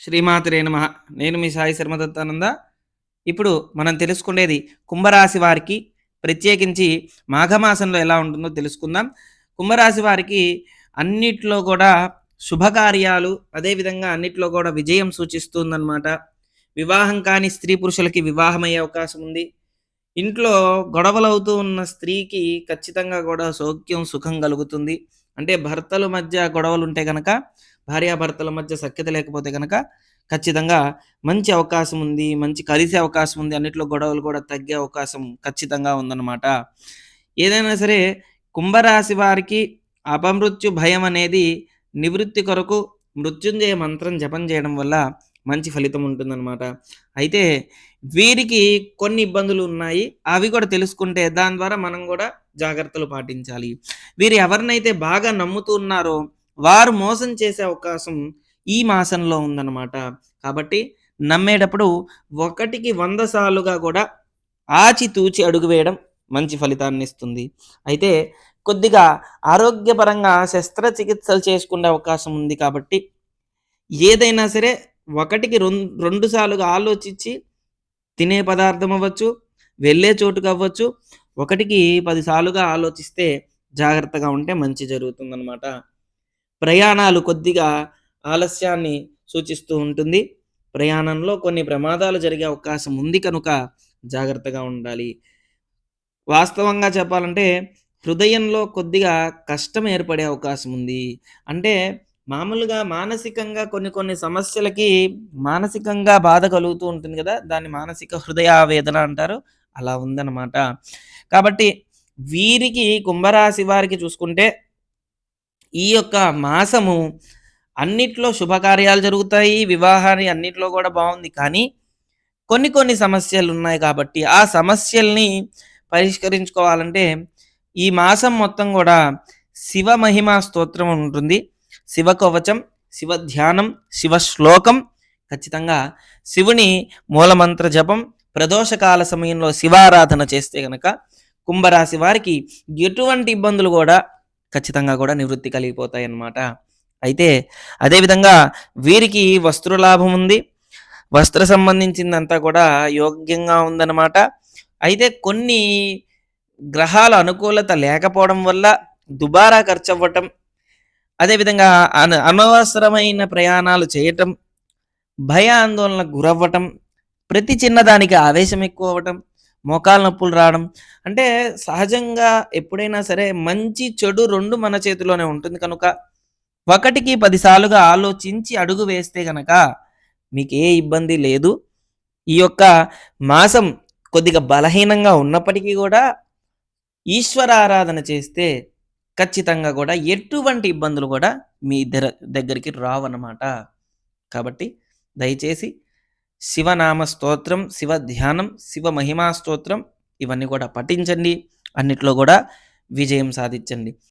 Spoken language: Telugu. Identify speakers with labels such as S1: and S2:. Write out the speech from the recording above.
S1: శ్రీమాతరే నమ. నేను మీ సాయి శర్మదత్తానంద. ఇప్పుడు మనం తెలుసుకునేది కుంభరాశి వారికి ప్రత్యేకించి మాఘమాసంలో ఎలా ఉంటుందో తెలుసుకుందాం. కుంభరాశి వారికి అన్నిట్లో కూడా శుభకార్యాలు అదేవిధంగా అన్నిట్లో కూడా విజయం సూచిస్తుందన్నమాట. వివాహం కాని స్త్రీ పురుషులకి వివాహం అయ్యే అవకాశం ఉంది. ఇంట్లో గొడవలు అవుతూ ఉన్న స్త్రీకి ఖచ్చితంగా కూడా సౌఖ్యం సుఖం కలుగుతుంది. అంటే భర్తల మధ్య గొడవలు ఉంటే కనుక భార్యాభర్తల మధ్య సఖ్యత లేకపోతే కనుక ఖచ్చితంగా మంచి అవకాశం ఉంది మంచి కలిసే అవకాశం ఉంది అన్నిట్లో గొడవలు కూడా తగ్గే అవకాశం ఖచ్చితంగా ఉందన్నమాట. ఏదైనా సరే కుంభరాశి వారికి అపమృత్యు భయం అనేది నివృత్తి కొరకు మృత్యుంజయ మంత్రం జపం చేయడం వల్ల మంచి ఫలితం ఉంటుందన్నమాట. అయితే వీరికి కొన్ని ఇబ్బందులు ఉన్నాయి అవి కూడా తెలుసుకుంటే దాని ద్వారా మనం కూడా జాగ్రత్తలు పాటించాలి. వీరు ఎవరినైతే బాగా నమ్ముతూ ఉన్నారో వారు మోసం చేసే అవకాశం ఈ మాసంలో ఉందన్నమాట. కాబట్టి నమ్మేటప్పుడు ఒకటికి వంద సార్లుగా కూడా ఆచితూచి అడుగు వేయడం మంచి ఫలితాన్ని ఇస్తుంది. అయితే కొద్దిగా ఆరోగ్యపరంగా శస్త్రచికిత్సలు చేసుకునే అవకాశం ఉంది కాబట్టి ఏదైనా సరే ఒకటికి రెండు రెండు సార్లుగా ఆలోచించి తినే పదార్థం అవ్వచ్చు వెళ్ళే చోటుకు అవ్వచ్చు ఒకటికి పదిసార్లుగా ఆలోచిస్తే జాగ్రత్తగా ఉంటే మంచి జరుగుతుందన్నమాట. ప్రయాణాలు కొద్దిగా ఆలస్యాన్ని సూచిస్తూ ఉంటుంది. ప్రయాణంలో కొన్ని ప్రమాదాలు జరిగే అవకాశం ఉంది కనుక జాగ్రత్తగా ఉండాలి. వాస్తవంగా చెప్పాలంటే హృదయంలో కొద్దిగా కష్టం ఏర్పడే అవకాశం ఉంది. అంటే మామూలుగా మానసికంగా కొన్ని కొన్ని సమస్యలకి మానసికంగా బాధ కలుగుతూ ఉంటుంది కదా దాన్ని మానసిక హృదయావేదన అంటారు. అలా ఉందన్నమాట. కాబట్టి వీరికి కుంభరాశి వారికి చూసుకుంటే ఈ యొక్క మాసము అన్నిట్లో శుభకార్యాలు జరుగుతాయి వివాహాన్ని అన్నిట్లో కూడా బాగుంది. కానీ కొన్ని కొన్ని సమస్యలు ఉన్నాయి కాబట్టి ఆ సమస్యల్ని పరిష్కరించుకోవాలంటే ఈ మాసం మొత్తం కూడా శివ మహిమా స్తోత్రం ఉంటుంది. శివ కవచం శివ ధ్యానం శివ శ్లోకం ఖచ్చితంగా శివుని మూలమంత్ర జపం ప్రదోషకాల సమయంలో శివారాధన చేస్తే గనక కుంభరాశి వారికి ఎటువంటి ఇబ్బందులు కూడా ఖచ్చితంగా కూడా నివృత్తి కలిగిపోతాయి అన్నమాట అయితే అదేవిధంగా వీరికి వస్త్రలాభం ఉంది. వస్త్ర సంబంధించిందంతా కూడా యోగ్యంగా ఉందన్నమాట. అయితే కొన్ని గ్రహాల అనుకూలత లేకపోవడం వల్ల దుబారా ఖర్చు అవ్వటం అదేవిధంగా అన అనవసరమైన ప్రయాణాలు చేయటం భయ ఆందోళనకు గురవ్వటం ప్రతి చిన్నదానికి ఆవేశం ఎక్కువ అవ్వటం మోకాలు నొప్పులు రావడం. అంటే సహజంగా ఎప్పుడైనా సరే మంచి చెడు రెండు మన చేతిలోనే ఉంటుంది కనుక ఒకటికి పదిసార్లుగా ఆలోచించి అడుగు వేస్తే గనక మీకు ఏ ఇబ్బంది లేదు. ఈ యొక్క మాసం కొద్దిగా బలహీనంగా ఉన్నప్పటికీ కూడా ఈశ్వర ఆరాధన చేస్తే ఖచ్చితంగా కూడా ఎటువంటి ఇబ్బందులు కూడా మీ దగ్గర దగ్గరికి రావన్నమాట. కాబట్టి దయచేసి శివనామ స్తోత్రం శివ ధ్యానం శివ మహిమా స్తోత్రం ఇవన్నీ కూడా పఠించండి. అన్నిట్లో కూడా విజయం సాధించండి.